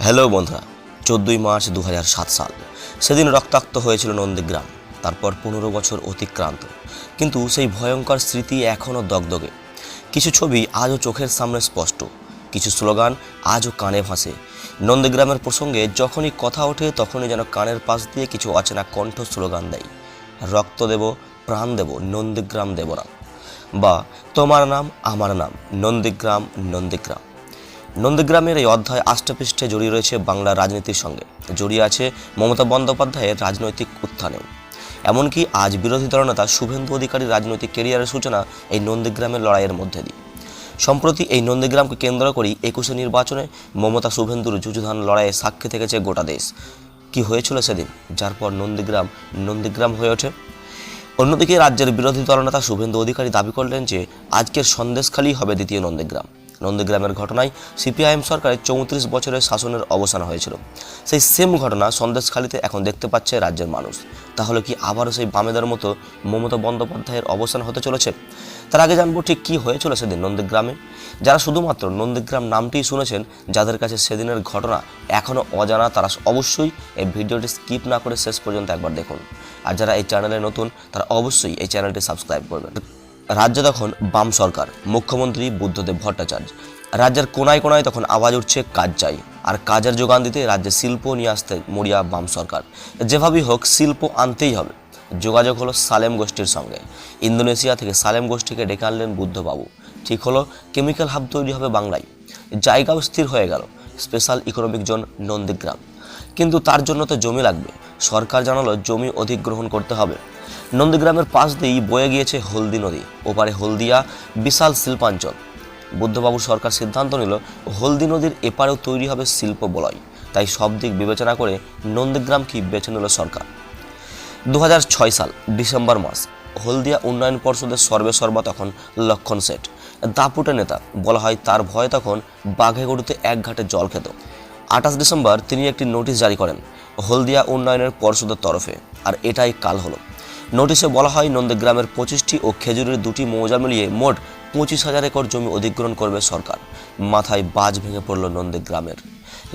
Hello বন্ধুরা, চোদ্দোই March দু সাল। সেদিন রক্তাক্ত হয়েছিল নন্দীগ্রাম, তারপর পনেরো বছর অতিক্রান্ত। কিন্তু সেই ভয়ঙ্কর স্মৃতি এখনও দগদগে। কিছু ছবি আজও চোখের সামনে স্পষ্ট, কিছু স্লোগান আজও কানে ভাসে। নন্দীগ্রামের প্রসঙ্গে যখনই কথা ওঠে, তখনই যেন কানের পাশ দিয়ে কিছু অচেনা কণ্ঠ স্লোগান দেয়, রক্ত দেব, প্রাণ দেব, নন্দীগ্রাম দেব না। বা, তোমার নাম, আমার নাম, নন্দীগ্রাম নন্দীগ্রাম। নন্দীগ্রামের এই অধ্যায় আষ্টপৃষ্ঠে জড়িয়ে রয়েছে বাংলার রাজনীতির সঙ্গে। জড়িয়ে আছে মমতা বন্দ্যোপাধ্যায়ের রাজনৈতিক উত্থানেও। এমনকি আজ বিরোধী দলনেতা শুভেন্দু অধিকারীর রাজনৈতিক কেরিয়ারের সূচনা এই নন্দীগ্রামের লড়াইয়ের মধ্যে দিয়ে। সম্প্রতি এই নন্দীগ্রামকে কেন্দ্র করেই একুশে নির্বাচনে মমতা শুভেন্দুর যুযুধান লড়াইয়ে সাক্ষী থেকেছে গোটা দেশ। কি হয়েছিল সেদিন? যার পর নন্দীগ্রাম নন্দীগ্রাম হয়ে ওঠে। অন্যদিকে রাজ্যের বিরোধী দলনেতা শুভেন্দু অধিকারী দাবি করলেন যে, আজকের সন্দেশখালী হবে দ্বিতীয় নন্দীগ্রাম। নন্দীগ্রামের ঘটনায় সিপিআইএম সরকারের চৌত্রিশ বছরের শাসনের অবসান হয়েছিল। সেই সেম ঘটনা সন্দেশখালীতে এখন দেখতে পাচ্ছে রাজ্যের মানুষ। তাহলে কি আবারও সেই বামেদের মতো মমতা বন্দ্যোপাধ্যায়ের অবসান হতে চলেছে? তার আগে জানব ঠিক কী হয়েছিল সেদিন নন্দীগ্রামে। যারা শুধুমাত্র নন্দীগ্রাম নামটিই শুনেছেন, যাদের কাছে সেদিনের ঘটনা এখনও অজানা, তারা অবশ্যই এই ভিডিওটি স্কিপ না করে শেষ পর্যন্ত একবার দেখুন। আর যারা এই চ্যানেলে নতুন, তারা অবশ্যই এই চ্যানেলটি সাবস্ক্রাইব করবেন। রাজ্যে তখন বাম সরকার, মুখ্যমন্ত্রী বুদ্ধদেব ভট্টাচার্য। রাজ্যের কোনায় কোনায় তখন আওয়াজ উঠছে কাজ চাই। আর কাজের যোগান দিতে রাজ্যে শিল্প নিয়ে আসতে মরিয়া বাম সরকার। যেভাবেই হোক, শিল্প আনতেই হবে। যোগাযোগ হলো সালেম গোষ্ঠীর সঙ্গে। ইন্দোনেশিয়া থেকে সালেম গোষ্ঠীকে ডেকে আনলেন বুদ্ধবাবু। ঠিক হলো, কেমিক্যাল হাব তৈরি হবে বাংলায়। জায়গাও স্থির হয়ে গেল। Special economic zone, Nandigram. কিন্তু তার জন্য তো জমি লাগবে। সরকার জানালো জমি অধিগ্রহণ করতে হবে। নন্দীগ্রামের পাশ দিয়েই বয়ে গিয়েছে হলদি নদী। ওপারে হলদিয়া, বিশাল শিল্পাঞ্চল। বুদ্ধবাবু সরকার সিদ্ধান্ত নিল, হলদি নদীর এপারেও তৈরি হবে শিল্প বলয়। তাই সব দিক বিবেচনা করে নন্দীগ্রামকে বেছে নিল সরকার। দু হাজার ছয় সাল, ডিসেম্বর মাস, হলদিয়া উন্নয়ন পর্ষদের সর্বে সর্বা তখন লক্ষণ সেট দাপুটে নেতা, বলা হয় তার ভয় তখন বাঘে গরুতে এক ঘাটে জল খেত। আঠাশ ডিসেম্বর তিনি একটি নোটিশ জারি করেন, হলদিয়া উন্নয়নের পর্ষদের তরফে, আর এটাই কাল হলো। নোটিশে বলা হয়, নন্দীগ্রামের পঁচিশটি ও খেজুরের দুটি মৌজা মিলিয়ে মোট পঁচিশ হাজার একর জমি অধিগ্রহণ করবে সরকার। মাথায় বাজ ভেঙে পড়ল নন্দীগ্রামের।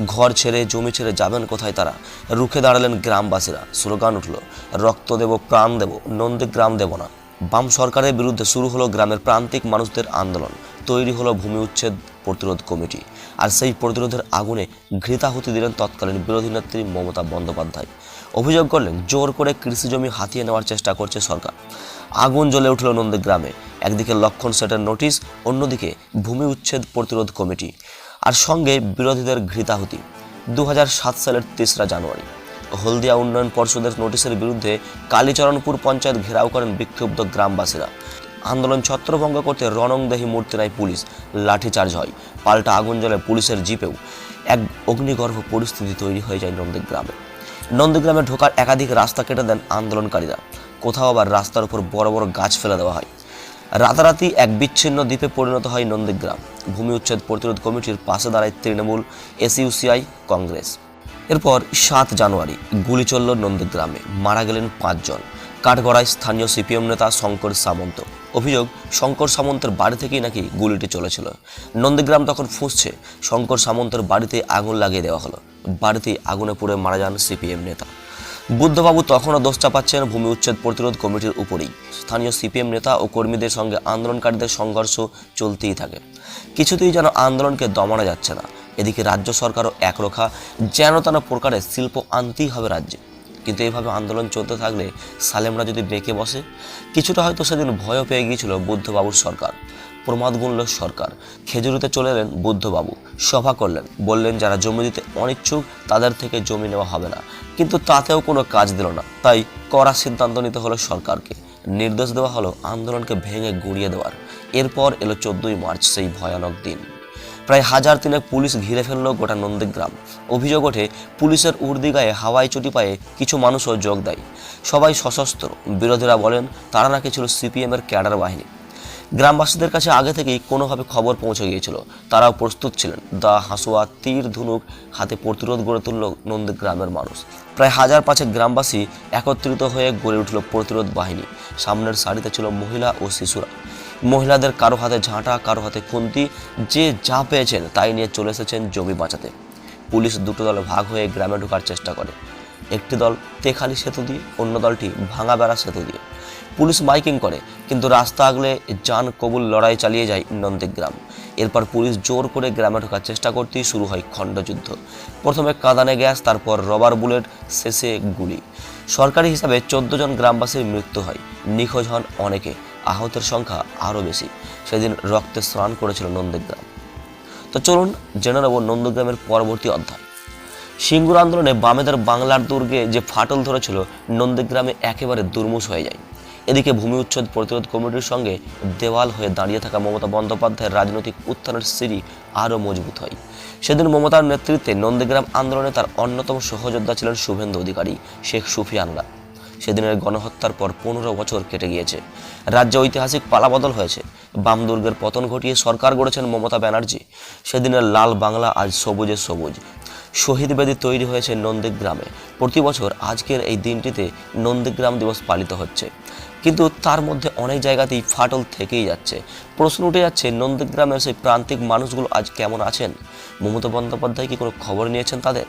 ঘর ছেড়ে, জমি ছেড়ে যাবেন কোথায় তারা? রুখে দাঁড়ালেন গ্রামবাসীরা। স্লোগান উঠল, রক্ত দেব, প্রাণ দেব, নন্দীগ্রাম দেব না। বাম সরকারের বিরুদ্ধে শুরু হলো গ্রামের প্রান্তিক মানুষদের আন্দোলন। তৈরি হলো ভূমি উচ্ছেদ প্রতিরোধ কমিটি। আর সেই প্রতিরোধের আগুনে ঘৃতাহুতি দিলেন তৎকালীন বিরোধী নেত্রী মমতা বন্দ্যোপাধ্যায়। অভিযোগ করলেন, জোর করে কৃষি জমি হাতিয়ে নেওয়ার চেষ্টা করছে সরকার। আগুন জ্বলে উঠল নন্দীগ্রামে। একদিকে লক্ষণ সেটের নোটিশ, অন্যদিকে ভূমি উচ্ছেদ প্রতিরোধ কমিটি। আর সঙ্গে বিরোধীদের ঘৃতাহুতি। দু হাজার সাত সালের তেসরা জানুয়ারি। হলদিয়া উন্নয়ন পর্ষদের নোটিশের বিরুদ্ধে কালীচরণপুর পঞ্চায়েত ঘেরাও করেন বিক্ষুব্ধ গ্রামবাসীরা। আন্দোলন ছত্রভঙ্গ করতে রণংদেহী মূর্তি নেয় পুলিশ লাঠিচার্জ হয়। পাল্টা আগুন জ্বলে পুলিশের জিপেও এক অগ্নিগর্ভ পরিস্থিতি তৈরি হয়ে যায় নন্দীগ্রামে। নন্দীগ্রামে ঢোকার একাধিক রাস্তা কেটে দেন আন্দোলনকারীরা। কোথাও আবার রাস্তার উপর বড় বড় গাছ ফেলে দেওয়া হয়। রাতারাতি এক বিচ্ছিন্ন দ্বীপে পরিণত হয় নন্দীগ্রাম। ভূমি উচ্ছেদ প্রতিরোধ কমিটির পাশে দাঁড়ায় তৃণমূল, এসইউসিআই, কংগ্রেস। এরপর সাত জানুয়ারি গুলি চলল নন্দীগ্রামে। মারা গেলেন পাঁচজন। কাঠগড়ায় স্থানীয় সিপিএম নেতা শঙ্কর সামন্ত। অভিযোগ, শঙ্কর সামন্তের বাড়ি থেকেই নাকি গুলিটি চলেছিল। নন্দীগ্রাম তখন ফুঁসছে। শঙ্কর সামন্তের বাড়িতে আগুন লাগিয়ে দেওয়া হলো। বাড়িতে আগুনে পুড়ে মারা যান সিপিএম নেতা। বুদ্ধবাবু তখনও দোষ চাপাচ্ছেন ভূমি উচ্ছেদ প্রতিরোধ কমিটির উপরেই। স্থানীয় সিপিএম নেতা ও কর্মীদের সঙ্গে আন্দোলনকারীদের সংঘর্ষ চলতেই থাকে। কিছুতেই যেন আন্দোলনকে দমানো যাচ্ছে না। এদিকে রাজ্য সরকারও একরোখা যেন তেন প্রকারে শিল্প আনতেই হবে রাজ্যে। কিন্তু এইভাবে আন্দোলন চলতে থাকলে সালেমরা যদি বেঁকে বসে, কিছুটা হয়তো সেদিন ভয়ও পেয়ে গিয়েছিল বুদ্ধবাবুর সরকার। প্রমাদ গুনল সরকার। খেজুরিতে চলে এলেন বুদ্ধবাবু। সভা করলেন। বললেন, যারা জমি দিতে অনিচ্ছুক, তাদের থেকে জমি নেওয়া হবে না। কিন্তু তাতেও কোনো কাজ দিল না। তাই কড়া সিদ্ধান্ত নিতে হলো সরকারকে। নির্দেশ দেওয়া হলো আন্দোলনকে ভেঙে গুঁড়িয়ে দেওয়ার। এরপর এলো চোদ্দই মার্চ, সেই ভয়ানক দিন। প্রায় হাজার তিনেক পুলিশ ঘিরে ফেলল গোটা নন্দীগ্রাম। অভিযোগ ওঠে, পুলিশের উর্দি গায়ে হাওয়াই চটি পায়ে কিছু মানুষও যোগ দেয়। সবাই সশস্ত্র, বিরোধীরা বলেন, তারা নাকি ছিল সিপিএমের ক্যাডার বাহিনী। গ্রামবাসীদের কাছে আগে থেকেই কোনোভাবে খবর পৌঁছে গিয়েছিল। তারাও প্রস্তুত ছিলেন। দা হাসুয়া তীর ধনুক হাতে প্রতিরোধ গড়ে তুলল নন্দীগ্রামের মানুষ। প্রায় হাজার পাঁচেক গ্রামবাসী একত্রিত হয়ে গড়ে উঠল প্রতিরোধ বাহিনী। সামনের সারিতে ছিল মহিলা ও শিশুরা। মহিলাদের কারও হাতে ঝাঁটা, কারও হাতে খুন্তি, যে যা পেয়েছেন তাই নিয়ে চলে এসেছেন জমি বাঁচাতে। পুলিশ দুটো দলে ভাগ হয়ে গ্রামে ঢোকার চেষ্টা করে। একটি দল তেখালি সেতু দিয়ে, অন্য দলটি ভাঙা বেড়া সেতু দিয়ে। পুলিশ মাইকিং করে, কিন্তু রাস্তা আগলে যান কবুল লড়াই চালিয়ে যায় নন্দীগ্রাম। এরপর পুলিশ জোর করে গ্রামে ঢোকার চেষ্টা করতেই শুরু হয় খণ্ডযুদ্ধ প্রথমে কাঁদানে গ্যাস, তারপর রবার বুলেট, শেষে গুলি। সরকারি হিসাবে চোদ্দ জন গ্রামবাসীর মৃত্যু হয়। নিখোঁজ হন অনেকে। আহতের সংখ্যা আরও বেশি। সেদিন রক্তে স্নান করেছিল নন্দীগ্রাম। তো চলুন জেনে নেব নন্দগ্রামের পরবর্তী অধ্যায়। সিঙ্গুর আন্দোলনে বামেদের বাংলার দুর্গে যে ফাটল ধরেছিল, নন্দীগ্রামে একেবারে দুর্মুষ হয়ে যায়। এদিকে ভূমি উচ্ছেদ প্রতিরোধ কমিটির সঙ্গে দেওয়াল হয়ে দাঁড়িয়ে থাকা মমতা বন্দ্যোপাধ্যায়ের রাজনৈতিক উত্থানের সিঁড়ি আরও মজবুত হয়। সেদিন মমতার নেতৃত্বে নন্দীগ্রাম আন্দোলনে তার অন্যতম সহযোদ্ধা ছিলেন শুভেন্দু অধিকারী, শেখ সুফিয়ানরা সেদিনের গণহত্যার পর পনেরো বছর কেটে গিয়েছে। রাজ্যে ঐতিহাসিক পালাবদল হয়েছে। বাম দুর্গের পতন ঘটিয়ে সরকার গড়েছেন মমতা ব্যানার্জি। সেদিনের লাল বাংলা আজ সবুজে সবুজ। শহীদ বেদি তৈরি হয়েছে নন্দীগ্রামে। প্রতি বছর আজকের এই দিনটিতে নন্দীগ্রাম দিবস পালিত হচ্ছে। কিন্তু তার মধ্যে অনেক জায়গাতেই ফাটল থেকেই যাচ্ছে। প্রশ্ন উঠে যাচ্ছে, নন্দীগ্রামের সেই প্রান্তিক মানুষগুলো আজ কেমন আছেন? মমতা বন্দ্যোপাধ্যায় কি কোনো খবর নিয়েছেন তাদের?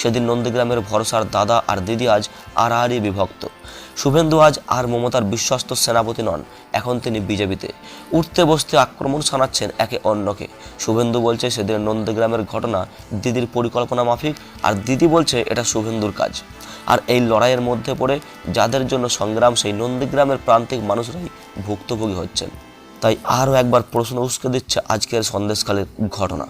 সেদিন নন্দীগ্রামের ভরসার দাদা আর দিদি আজ আড়াআড়ি বিভক্ত। শুভেন্দু আজ আর মমতার বিশ্বস্ত সেনাপতি নন, এখন তিনি বিজেপিতে। উঠতে বসতে আক্রমণ শানাচ্ছেন একে অন্যকে। শুভেন্দু বলছে, সেদিন নন্দীগ্রামের ঘটনা, দিদির পরিকল্পনা মাফিক, আর দিদি বলছে, এটা শুভেন্দুর কাজ। আর এই লড়াইয়ের মধ্যে পড়ে, যাদের জন্য সংগ্রাম, সেই নন্দীগ্রামের প্রান্তিক মানুষরাই ভুক্তভোগী হচ্ছেন। তাই আরও একবার প্রশ্ন উস্কে দিচ্ছে আজকের সন্দেশকালের ঘটনা।